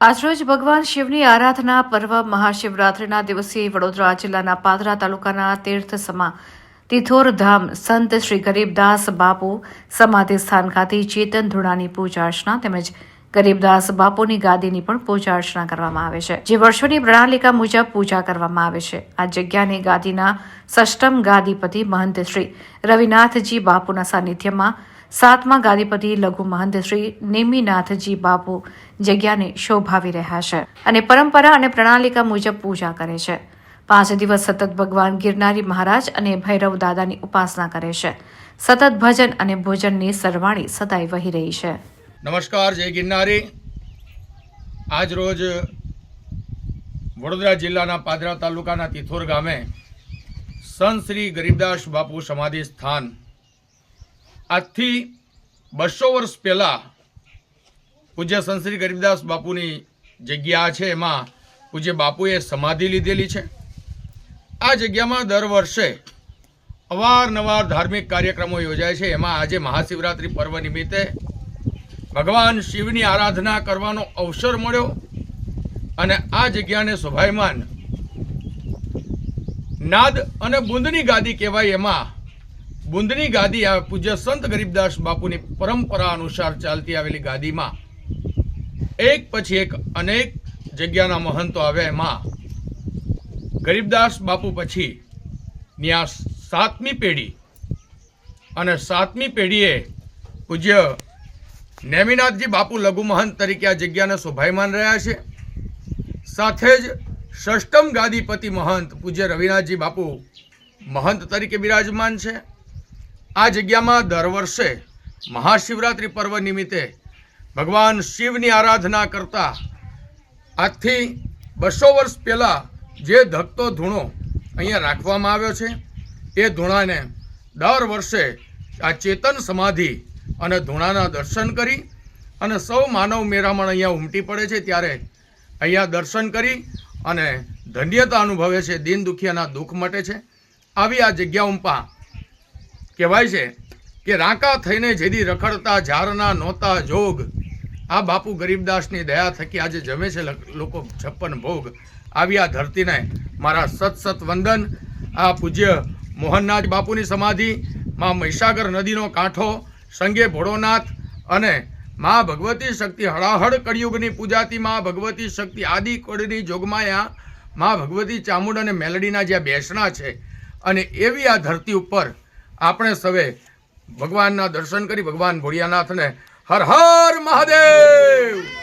આજરોજ ભગવાન શિવની આરાધના પર્વ મહાશિવરાત્રિના દિવસે વડોદરા જિલ્લાના પાદરા તાલુકાના તીર્થ સમા તિથોર ધામ સંત શ્રી ગરીબદાસ બાપુ સમાધિ સ્થાન ખાતે ચેતન ધૂણાની પૂજા અર્ચના તેમજ ગરીબદાસ બાપુની ગાદીની પણ પૂજા અર્ચના કરવામાં આવે છે. જે વર્ષોની પ્રણાલિકા મુજબ પૂજા કરવામાં આવે છે. આ જગ્યાની ગાદીના સષ્ટમ ગાદીપતિ મહંત શ્રી રવિનાથજી બાપુના સાનિધ્યમાં સાતમા ગાદીપતિ લઘુ મહંત શ્રી નેમિનાથજી બાપુ જગ્યાને શોભાવી રહ્યા છે અને પરંપરા અને પ્રણાલિકા મુજબ પૂજા કરે છે. પાંચ દિવસ સતત ભગવાન ગિરનારી મહારાજ અને ભૈરવ દાદાની ઉપાસના કરે છે. સતત ભજન અને ભોજનની સરવાણી સદાય વહી રહી છે. નમસ્કાર, જય ગિરનારી. આજ રોજ વડોદરા જિલ્લાના પાદરા તાલુકાના તિથોર ગામે સંત શ્રી ગરીબદાસ બાપુ સમાધિ સ્થાન. આજથી બસો વર્ષ પહેલાં પૂજ્ય સંત શ્રી ગરીબદાસ બાપુની જગ્યા છે, એમાં પૂજ્ય બાપુએ સમાધિ લીધેલી છે. આ જગ્યામાં દર વર્ષે અવારનવાર ધાર્મિક કાર્યક્રમો યોજાય છે. એમાં આજે મહાશિવરાત્રિ પર્વ નિમિત્તે ભગવાન શિવની આરાધના કરવાનો અવસર મળ્યો અને આ જગ્યાને શોભાયમાન. નાદ અને બુંદની ગાદી કહેવાય એમાં. બુંદની ગાદી આ પૂજ્ય સંત ગરીબદાસ બાપુની પરંપરા અનુસાર ચાલતી આવેલી ગાદીમાં. એક પછી એક અનેક જગ્યાના મહંતો આવ્યા એમાં. ગરીબદાસ બાપુ પછી ત્યાં સાતમી પેઢી. અને સાતમી પેઢીએ પૂજ્ય નેમિનાથજી બાપુ લઘુ મહંત તરીકે આ જગ્યાને શોભાયમાન રહ્યા છે. સાથે જ ષષ્ટમ ગાદીપતિ મહંત પૂજ્ય રવિનાથજી બાપુ મહંત તરીકે બિરાજમાન છે. આ જગ્યામાં દર વર્ષે મહાશિવરાત્રિ પર્વ નિમિત્તે ભગવાન શિવની આરાધના કરતા આજથી બસો વર્ષ પહેલાં જે ધકતો ધૂણો અહીંયા રાખવામાં આવ્યો છે, એ ધૂણાને દર વર્ષે આ ચેતન સમાધિ અને ધૂણાના દર્શન કરી અને સૌ માનવ મેરામણ અહીંયા ઉમટી પડે છે ત્યારે અહીંયા દર્શન કરી અને ધન્યતા અનુભવે છે, દીન દુખિયાના દુઃખ મટે છે. આવી આ જગ્યા ઉંપા કહેવાય છે કે રાંકા થઈને જેદી રખડતા ઝારના નોતા જોગ. આ બાપુ ગરીબદાસની દયા થકી આજે જમે છે લોકો છપ્પન ભોગ. આવી આ ધરતીને મારા સત વંદન. આ પૂજ્ય મોહનનાથ બાપુની સમાધિ, માં મહીસાગર નદીનો કાંઠો સંગે ભોળોનાથ અને મા ભગવતી શક્તિ હળાહળ કળિયુગની પૂજાતી મા ભગવતી શક્તિ આદિ કોળની જોગમાયા મા ભગવતી ચામુંડ અને મેલડીના જ્યાં બેસણા છે અને એવી આ ધરતી ઉપર આપણે સૌએ ભગવાનના દર્શન કરી ભગવાન ભોળિયાનાથને હર હર મહાદેવ!